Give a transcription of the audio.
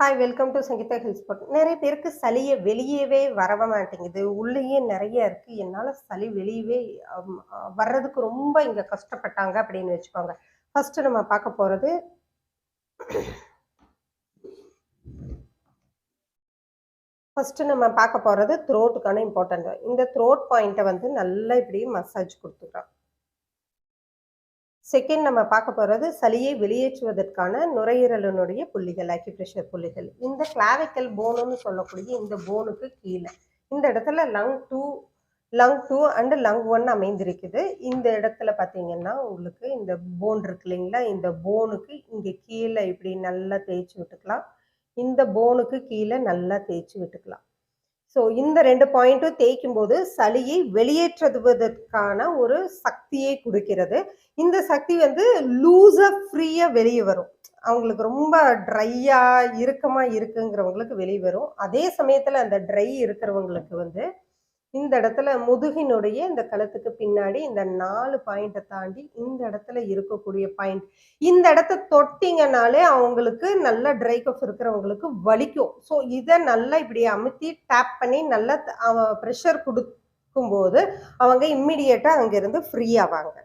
Hi welcome to Sangeetha hills spot நிறைய பேருக்கு சளியை வெளியவே வரவ மாட்டேங்குது. உள்ளேயே நிறைய இருக்குது என்னால் சளி வெளியவே வர்றதுக்கு ரொம்ப இங்கே கஷ்டப்பட்டாங்க அப்படின்னு வச்சுக்கோங்க. ஃபஸ்ட்டு நம்ம பார்க்க போகிறது ஃபஸ்ட்டு நம்ம பார்க்க போகிறது த்ரோட்டுக்கான இம்பார்ட்டண்ட் இந்த த்ரோட் பாயிண்ட்டை வந்து நல்லா இப்படி மசாஜ் கொடுத்துக்கலாம். செகண்ட் நம்ம பார்க்க போகிறது சளியை வெளியேற்றுவதற்கான நுரையீரலினுடைய புள்ளிகள் அக்யூப்ரெஷர் புள்ளிகள். இந்த கிளாவிக்கல் போனுன்னு சொல்லக்கூடிய இந்த போனுக்கு கீழே. இந்த இடத்துல lung two lung two and lung one அமைந்திருக்குது. இந்த இடத்துல பார்த்தீங்கன்னா உங்களுக்கு இந்த போன் இருக்கு இல்லைங்களா? இந்த போனுக்கு இங்கே கீழே இப்படி நல்லா தேய்ச்சி விட்டுக்கலாம். இந்த போனுக்கு கீழே நல்லா தேய்ச்சி விட்டுக்கலாம். ஸோ இந்த ரெண்டு பாயிண்ட்டும் தேய்க்கும் போது சளியை வெளியேற்றுவதற்கான ஒரு சக்தியை கொடுக்கிறது. இந்த சக்தி வந்து லூஸாக ஃப்ரீயாக வெளியே வரும். அவங்களுக்கு ரொம்ப ட்ரையாக இறுக்கமாக இருக்குங்கிறவங்களுக்கு வெளியே வரும். அதே சமயத்தில் அந்த ட்ரை இருக்கிறவங்களுக்கு வந்து இந்த இடத்துல முதுகினுடைய இந்த கழுத்துக்கு பின்னாடி இந்த நாலு பாயிண்ட்டை தாண்டி இந்த இடத்துல இருக்கக்கூடிய பாயிண்ட் இந்த இடத்த தொட்டிங்கனாலே அவங்களுக்கு நல்ல ட்ரை கஃப் இருக்கிறவங்களுக்கு வலிக்கும். ஸோ இதை நல்லா இப்படி அமுத்தி டேப் பண்ணி நல்லா ப்ரெஷர் கொடுக்கும்போது அவங்க இம்மிடியேட்டாக அங்கேருந்து ஃப்ரீ ஆவாங்க.